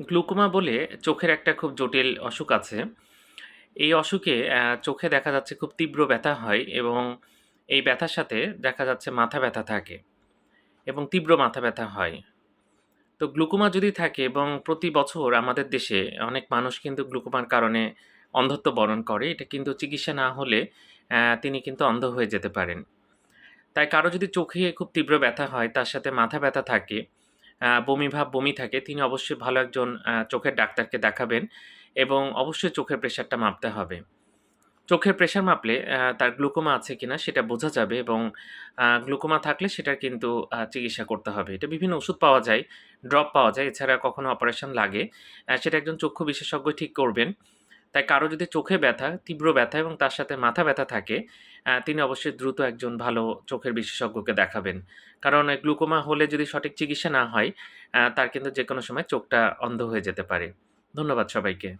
Glaucoma বলে চোখের একটা খুব জটিল অসুখ আছে। এই অসুখে চোখে দেখা যাচ্ছে খুব তীব্র ব্যথা হয় এবং এই ব্যথার সাথে দেখা যাচ্ছে মাথা ব্যথা থাকে এবং তীব্র মাথা ব্যথা হয়। তো গ্লুকোমা যদি থাকে এবং প্রতি বছর আমাদের দেশে অনেক মানুষ কিন্তু গ্লুকোমার কারণে অন্ধত্ব বরণ করে। এটা কিন্তু চিকিৎসা না হলে তিনি কিন্তু অন্ধ হয়ে যেতে পারেন। তাই কারও যদি চোখে খুব তীব্র ব্যথা হয়, তার সাথে মাথা ব্যথা থাকে, আ বমিভাব বমি থাকে, তিনি অবশ্যই ভালো একজন চোখের ডাক্তারকে দেখাবেন এবং অবশ্যই চোখের প্রেশারটা মাপতে হবে। চোখের প্রেশার মাপলে তার গ্লুকোমা আছে কিনা সেটা বোঝা যাবে এবং গ্লুকোমা থাকলে সেটার কিন্তু চিকিৎসা করতে হবে। এটা বিভিন্ন ওষুধ পাওয়া যায়, ড্রপ পাওয়া যায়। এছাড়া কখনো অপারেশন লাগে। সেটা একজন চক্ষু বিশেষজ্ঞ ঠিক করবেন। তাই কারও যদি চোখে ব্যথা, তীব্র ব্যথা এবং তার সাথে মাথা ব্যথা থাকে, তিনি অবশ্যই দ্রুত একজন ভালো চোখের বিশেষজ্ঞকে দেখাবেন। কারণ গ্লুকোমা হলে যদি সঠিক চিকিৎসা না হয়, তার কিন্তু যে কোনো সময় চোখটা অন্ধ হয়ে যেতে পারে। ধন্যবাদ সবাইকে।